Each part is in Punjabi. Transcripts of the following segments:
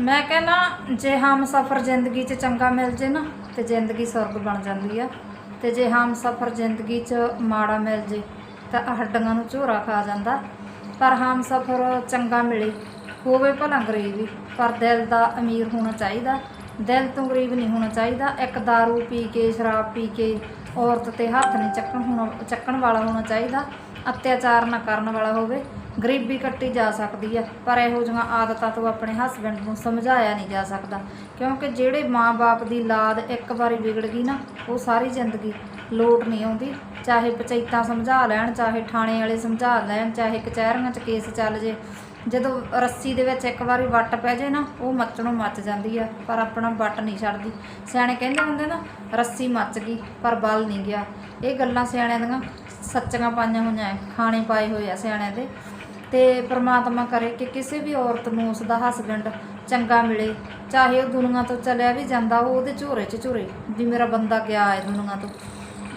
ਮੈਂ ਕਹਿੰਦਾ, ਜੇ ਹਮ ਸਫਰ ਜ਼ਿੰਦਗੀ 'ਚ ਚੰਗਾ ਮਿਲ ਜੇ ਨਾ, ਤੇ ਜ਼ਿੰਦਗੀ ਸੁਰਗ ਬਣ ਜਾਂਦੀ ਆ। ਤੇ ਜੇ ਹਮ ਸਫਰ ਜ਼ਿੰਦਗੀ 'ਚ ਮਾੜਾ ਮਿਲ ਜੇ, ਤਾਂ ਹੱਡੀਆਂ ਨੂੰ ਝੋਰਾ ਖਾ ਜਾਂਦਾ। ਪਰ ਹਮ ਸਫਰ ਚੰਗਾ ਮਿਲੇ, ਹੋਵੇ ਭਲਾ ਗਰੀਬ ਹੀ, ਪਰ ਦਿਲ ਦਾ ਅਮੀਰ ਹੋਣਾ ਚਾਹੀਦਾ। ਦਿਲ ਤੋਂ ਗਰੀਬ ਨਹੀਂ ਹੋਣਾ ਚਾਹੀਦਾ। ਇੱਕ दारू ਪੀ ਕੇ, ਸ਼ਰਾਬ ਪੀ ਕੇ, ਔਰਤ ਤੇ ਹੱਥ ਨਹੀਂ ਚੱਕਣ ਹੋਣਾ ਚੱਕਣ ਵਾਲਾ ਹੋਣਾ ਚਾਹੀਦਾ। ਅਤਿਆਚਾਰ ਨਾ ਕਰਨ ਵਾਲਾ ਹੋਵੇ। ਗਰੀਬੀ ਕੱਟੀ ਜਾ ਸਕਦੀ ਆ ਪਰ ਇਹੋ ਜਿਹੀਆਂ ਆਦਤਾਂ ਤੋਂ ਆਪਣੇ ਹਸਬੰਡ ਨੂੰ ਸਮਝਾਇਆ ਨਹੀਂ ਜਾ ਸਕਦਾ। ਕਿਉਂਕਿ ਜਿਹੜੇ ਮਾਂ-ਬਾਪ ਦੀ ਲਾਦ ਇੱਕ ਵਾਰੀ ਵਿਗੜ ਗਈ ਨਾ ਉਹ ਸਾਰੀ ਜ਼ਿੰਦਗੀ ਲੋਟ ਨਹੀਂ ਆਉਂਦੀ। ਚਾਹੇ ਪੰਚਾਇਤਾਂ ਸਮਝਾ ਲੈਣ ਚਾਹੇ ਥਾਣੇ ਵਾਲੇ ਸਮਝਾ ਲੈਣ ਚਾਹੇ ਕਚਹਿਰੀਆਂ 'ਚ ਕੇਸ ਚੱਲ ਜੇ ਜਦੋਂ ਰੱਸੀ ਦੇ ਵਿੱਚ ਇੱਕ ਵਾਰੀ ਵੱਟ ਪੈ ਜੇ ਨਾ ਉਹ ਮੱਚਣੋਂ ਮੱਚ ਜਾਂਦੀ ਆ ਪਰ ਆਪਣਾ ਵੱਟ ਨਹੀਂ ਛੱਡਦੀ। ਸਿਆਣੇ ਕਹਿੰਦੇ ਹੁੰਦੇ ਨਾ ਰੱਸੀ ਮੱਚ ਗਈ ਪਰ ਬਲ ਨਹੀਂ ਗਿਆ। ਇਹ ਗੱਲਾਂ ਸਿਆਣਿਆਂ ਦੀਆਂ ਸੱਚੀਆਂ ਪਾਈਆਂ ਹੋਈਆਂ ਐ, ਖਾਣੇ ਪਾਏ ਹੋਏ ਆ ਸਿਆਣਿਆਂ ਦੇ। ਤੇ ਪ੍ਰਮਾਤਮਾ ਕਰੇ ਕਿ ਕਿਸੇ ਵੀ ਔਰਤ ਨੂੰ ਉਸ ਦਾ ਹਸਬੈਂਡ ਚੰਗਾ ਮਿਲੇ, ਚਾਹੇ ਉਹ ਦੁਨੀਆ ਤੋਂ ਚਲਿਆ ਵੀ ਜਾਂਦਾ ਉਹ ਉਹਦੇ ਝੋਰੇ 'ਚ ਝੋਰੇ ਵੀ ਮੇਰਾ ਬੰਦਾ ਗਿਆ ਹੈ ਦੁਨੀਆ ਤੋਂ।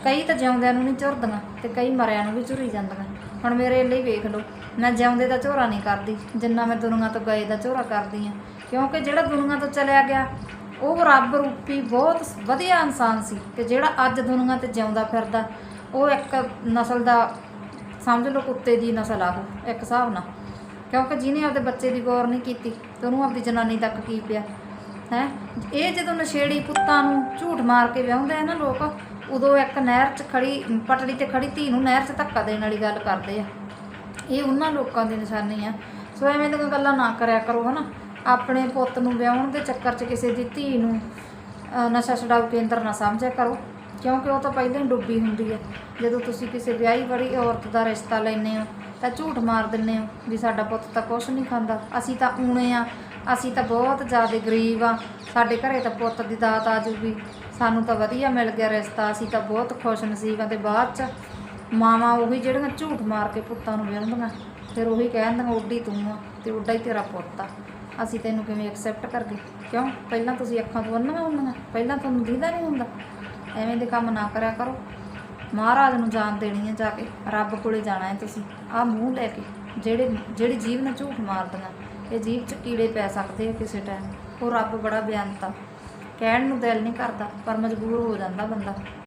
ਕਈ ਤਾਂ ਜਿਉਂਦਿਆਂ ਨੂੰ ਨਹੀਂ ਝੁਰਦੀਆਂ ਤੇ ਕਈ ਮਰਿਆਂ ਨੂੰ ਵੀ ਝੁਰੀ ਜਾਂਦੀਆਂ। ਹੁਣ ਮੇਰੇ ਲਈ ਵੇਖ ਲਓ, ਮੈਂ ਜਿਉਂਦੇ ਦਾ ਝੋਰਾ ਨਹੀਂ ਕਰਦੀ, ਜਿੰਨਾ ਮੈਂ ਦੁਨੀਆ ਤੋਂ ਗਏ ਦਾ ਝੋਰਾ ਕਰਦੀ ਆ ਕਿਉਂਕਿ ਜਿਹੜਾ ਦੁਨੀਆ ਤੋਂ ਚਲਿਆ ਗਿਆ, ਉਹ ਰੱਬ ਰੂਪੀ ਬਹੁਤ ਵਧੀਆ ਇਨਸਾਨ ਸੀ ਤੇ ਜਿਹੜਾ ਅੱਜ ਦੁਨੀਆ ਤੇ ਜਿਉਂਦਾ ਫਿਰਦਾ, ਉਹ ਇੱਕ ਨਸਲ ਦਾ ਸਮਝ ਲਓ ਕੁੱਤੇ ਦੀ ਨਸਲ ਆ ਉਹ, ਇੱਕ ਹਿਸਾਬ ਨਾਲ। ਕਿਉਂਕਿ ਜਿਹਨੇ ਆਪਦੇ ਬੱਚੇ ਦੀ ਗੌਰ ਨਹੀਂ ਕੀਤੀ, ਤੇ ਉਹਨੂੰ ਆਪਦੀ ਜਨਾਨੀ ਤੱਕ ਕੀ ਪਿਆ? ਹੈ? ਇਹ ਜਦੋਂ ਨਸ਼ੇੜੀ ਪੁੱਤਾਂ ਨੂੰ ਝੂਠ ਮਾਰ ਕੇ ਵਿਆਹੁੰਦੇ ਆ ਨਾ ਲੋਕ, ਉਦੋਂ ਇੱਕ ਨਹਿਰ 'ਚ ਖੜੀ, ਪਟੜੀ ਤੇ ਖੜੀ ਧੀ ਨੂੰ ਨਹਿਰ 'ਚ ਧੱਕਾ ਦੇਣ ਵਾਲੀ ਗੱਲ ਕਰਦੇ ਆ। ਇਹ ਉਹਨਾਂ ਲੋਕਾਂ ਦੀ ਨਿਸ਼ਾਨੀ ਆ। ਸੋ ਐਵੇਂ ਦੀਆਂ ਗੱਲਾਂ ਨਾ ਕਰਿਆ ਕਰੋ, ਹਨਾ? ਆਪਣੇ ਪੁੱਤ ਨੂੰ ਵਿਆਹੁਣ ਦੇ ਚੱਕਰ 'ਚ ਕਿਸੇ ਦੀ ਧੀ ਨੂੰ ਨਸ਼ਾ ਛਡਾਊ ਕੇਂਦਰ ਨਾ ਸਮਝਿਆ ਕਰੋ। ਕਿਉਂਕਿ ਉਹ ਤਾਂ ਪਹਿਲਾਂ ਹੀ ਡੁੱਬੀ ਹੁੰਦੀ ਹੈ। ਜਦੋਂ ਤੁਸੀਂ ਕਿਸੇ ਵਿਆਹੀ ਵੜੀ ਔਰਤ ਦਾ ਰਿਸ਼ਤਾ ਲੈਂਦੇ ਹੋ, ਤਾਂ ਝੂਠ ਮਾਰ ਦਿੰਦੇ ਹੋ ਵੀ ਸਾਡਾ ਪੁੱਤ ਤਾਂ ਕੁਛ ਨਹੀਂ ਖਾਂਦਾ। ਅਸੀਂ ਤਾਂ ਊਣੇ ਆ ਅਸੀਂ ਤਾਂ ਬਹੁਤ ਜ਼ਿਆਦਾ ਗਰੀਬ ਆ ਸਾਡੇ ਘਰੇ ਤਾਂ ਪੁੱਤ ਦੀ ਦਾਤ ਆ ਜੂਗੀ। ਸਾਨੂੰ ਤਾਂ ਵਧੀਆ ਮਿਲ ਗਿਆ ਰਿਸ਼ਤਾ, ਅਸੀਂ ਤਾਂ ਬਹੁਤ ਖੁਸ਼ ਨਸੀਬਾਂ ਆ ਤੇ ਬਾਅਦ ਚ ਮਾਵਾਂ ਉਹੀ ਜਿਹੜੀਆਂ ਝੂਠ ਮਾਰ ਕੇ ਪੁੱਤਾਂ ਨੂੰ ਵਿਆਹੁੰਦੀਆਂ। ਫਿਰ ਉਹੀ ਕਹਿੰਦੀਆਂ ਉੱਡੀ ਤੂੰ ਆ ਤੇ ਉੱਡਾ ਹੀ ਤੇਰਾ ਪੁੱਤ ਆ। ਅਸੀਂ ਤੈਨੂੰ ਕਿਵੇਂ ਐਕਸੈਪਟ ਕਰਗੇ ਕਿਉਂ? ਪਹਿਲਾਂ ਤੁਸੀਂ ਅੱਖਾਂ ਤੋਂ ਅੰਨੀਆਂ ਹੁੰਦੀਆਂ। ਪਹਿਲਾਂ ਤੁਹਾਨੂੰ ਦਿਖਦਾ ਨਹੀਂ ਹੁੰਦਾ। ਐਵੇਂ ਦੇ ਕੰਮ ਨਾ ਕਰਿਆ ਕਰੋ। ਮਹਾਰਾਜ ਨੂੰ ਜਾਣ ਦੇਣੀ ਹੈ ਜਾ ਕੇ। ਰੱਬ ਕੋਲੇ ਜਾਣਾ ਹੈ ਤੁਸੀਂ। ਆਹ ਮੂੰਹ ਲੈ ਕੇ ਜਿਹੜੇ, ਜਿਹੜੀ ਜੀਵ ਨਾਲ ਝੂਠ ਮਾਰਦੀਆਂ, ਇਹ ਜੀਵ 'ਚ ਕੀੜੇ ਪੈ ਸਕਦੇ ਆ ਕਿਸੇ ਟਾਈਮ ਉਹ ਰੱਬ ਬੜਾ ਬਿਆਨਤਾ ਕਹਿਣ ਨੂੰ ਦਿਲ ਨਹੀਂ ਕਰਦਾ, ਪਰ ਮਜਬੂਰ ਹੋ ਜਾਂਦਾ ਬੰਦਾ।